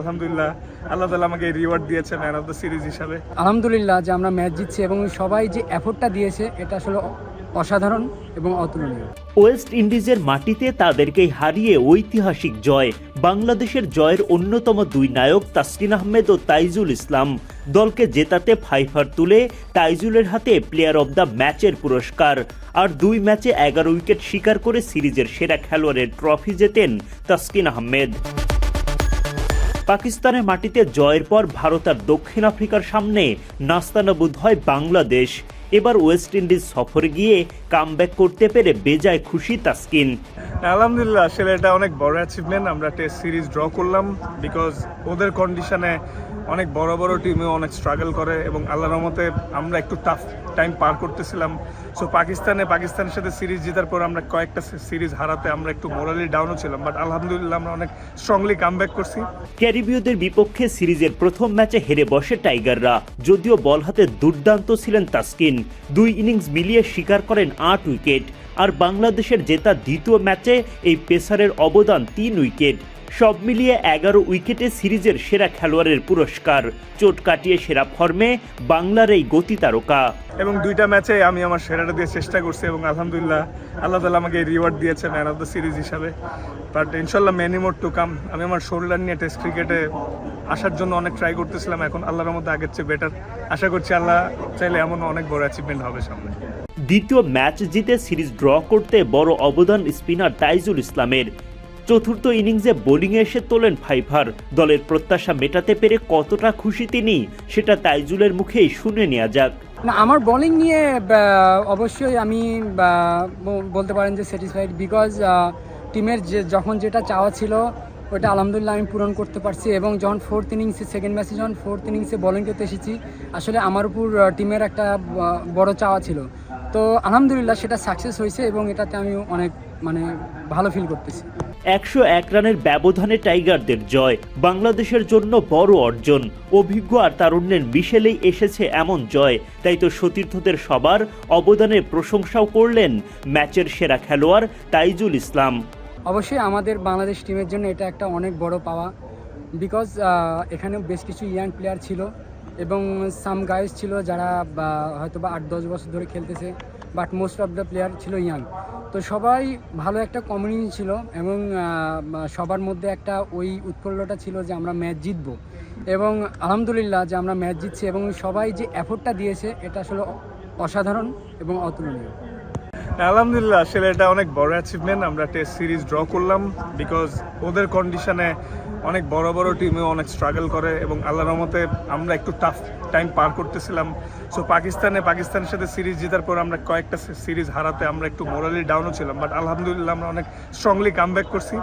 আলহামদুলিল্লাহ আল্লাহ তালা আমাকে রিওয়ার্ড দিয়েছে ম্যান অফ দ্য সিরিজ হিসাবে। আলহামদুলিল্লাহ যে আমরা ম্যাচ জিতছি এবং সবাই যে এফোর্টটা দিয়েছে এটা আসলে অসাধারণ এবং অতুলনীয়। ওয়েস্ট ইন্ডিজের মাটিতে তাদেরকে হারিয়ে ঐতিহাসিক জয় বাংলাদেশের জয়ের অন্যতম দুই নায়ক তাসকিন আহমেদ ও তাইজুল ইসলাম। দলকে জেতাতে ফাইফার তুলে তাইজুলের হাতে প্লেয়ার অব দ্য ম্যাচের পুরস্কার। আর দুই ম্যাচে এগারো উইকেট শিকার করে সিরিজের সেরা খেলোয়াড়ের ট্রফি জেতেন তাসকিন আহমেদ। পাকিস্তানের মাটিতে জয়ের পর ভারত আর দক্ষিণ আফ্রিকার সামনে নাস্তানাবুদ হয় বাংলাদেশ। এবার ওয়েস্ট ইন্ডিজ সফরে গিয়ে কামব্যাক করতে পেরে বেজায় খুশি তাসকিন। আলহামদুলিল্লাহ, আসলে এটা অনেক বড় অ্যাচিভমেন্ট আমরা টেস্ট সিরিজ ড্র করলাম বিকজ ওদের কন্ডিশনে অনেক বড় বড় টিমে অনেক স্ট্রাগল করে এবং আল্লাহর রহমতে আমরা একটু টাফ টাইম পার করতেছিলাম। সো পাকিস্তানে পাকিস্তানের সাথে সিরিজ জেতার পর আমরা কয়েকটা সিরিজ হারাতে আমরা একটু মোরালি ডাউনও ছিলাম বাট আলহামদুলিল্লাহ আমরা অনেক স্ট্রংলি কামব্যাক করছি। ক্যারিবীয়দের বিপক্ষে সিরিজের প্রথম ম্যাচে হেরে বসে টাইগাররা, যদিও বল হাতে দুর্দান্ত ছিলেন তাসকিন। দুই ইনিংস মিলিয়ে শিকার করেন আট উইকেট, আর বাংলাদেশের জেতা দ্বিতীয় ম্যাচে এই পেসারের অবদান তিন উইকেট। সব মিলিয়ে এগারো উইকেটে সিরিজের সেরা খেলোয়াড়ের পুরস্কার। চোট কাটিয়ে সেরা ফর্মে বাংলার এই গতি তারকা এবং দুইটা ম্যাচে আমি আমার সেরাটা দিয়ে চেষ্টা করছি এবং আলহামদুলিল্লাহ আল্লাহ তালা আমাকে রিওয়ার্ড দিয়েছে ম্যান অফ দ্য সিরিজ হিসাবে। বাট ইনশাল্লাহ মেনি মোর টু কাম আমি আমার শোল্ডার নিয়ে টেস্ট ক্রিকেটে আসার জন্য অনেক ট্রাই করতেছিলাম এখন আল্লাহর মধ্যে আগের চেয়ে বেটার আশা করছি আল্লাহ চাইলে এমন অনেক বড় অ্যাচিভমেন্ট হবে সামনে। দ্বিতীয় ম্যাচ জিতে সিরিজ ড্র করতে বড় অবদান স্পিনার তাইজুল ইসলামের। চতুর্থ ইনিংসে বোলিংয়ে এসে তোলেন ফাইভার। দলের প্রত্যাশা মেটাতে পেরে কতটা খুশি তিনি, সেটা তাইজুলের মুখেই শুনে নেওয়া যাক। না, আমার বোলিং নিয়ে অবশ্যই আমি বলতে পারেন যে স্যাটিসফাইড বিকজ টিমের যে, যখন যেটা চাওয়া ছিল, ওটা আলহামদুলিল্লাহ আমি পূরণ করতে পারছি এবং যখন ফোর্থ ইনিংসে সেকেন্ড ম্যাচে যখন ফোর্থ ইনিংসে বোলিং করতে এসেছি, আসলে আমার উপর টিমের একটা বড় চাওয়া ছিল। তো আলহামদুলিল্লাহ সেটা সাকসেস হয়েছে এবং এটাতে আমি অনেক মানে ভালো ফিল করতেছি। একশো এক রানের ব্যবধানে টাইগারদের জয়, বাংলাদেশের জন্য বড় অর্জন। অভিজ্ঞ আর তারুণ্যের মিশেলেই এসেছে এমন জয়। তাই তো সতীর্থদের সবার অবদানের প্রশংসাও করলেন ম্যাচের সেরা খেলোয়াড় তাইজুল ইসলাম। অবশ্যই আমাদের বাংলাদেশ টিমের জন্য এটা একটা অনেক বড় পাওয়া। বিকজ এখানে বেশ কিছু ইয়াং প্লেয়ার ছিল এবং সাম গাইজ ছিল যারা হয়তো বা আট দশ বছর ধরে খেলতেছে। But most of the player ছিল ইয়াং। তো সবাই ভালো একটা কমিউনিটি ছিল এবং সবার মধ্যে একটা ওই উৎফুল্লটা ছিল যে আমরা ম্যাচ জিতব। এবং আলহামদুলিল্লাহ যে আমরা ম্যাচ জিতছি এবং সবাই যে অ্যাফোর্টটা দিয়েছে, এটা আসলে অসাধারণ এবং অতুলনীয়। আলহামদুলিল্লাহ, আসলে এটা অনেক বড় অ্যাচিভমেন্ট আমরা টেস্ট সিরিজ ড্র করলাম বিকজ ওদের কন্ডিশনে অনেক বড় বড় টিমে অনেক স্ট্রাগল করে এবং আল্লাহ রহমতে আমরা একটু টাফ টাইম পার করতেছিলাম। সো পাকিস্তানে পাকিস্তানের সাথে সিরিজ জেতার পর আমরা কয়েকটা সিরিজ হারাতে আমরা একটু মোরালি ডাউনও ছিলাম বাট আলহামদুলিল্লাহ আমরা অনেক স্ট্রংলি কামব্যাক করছি।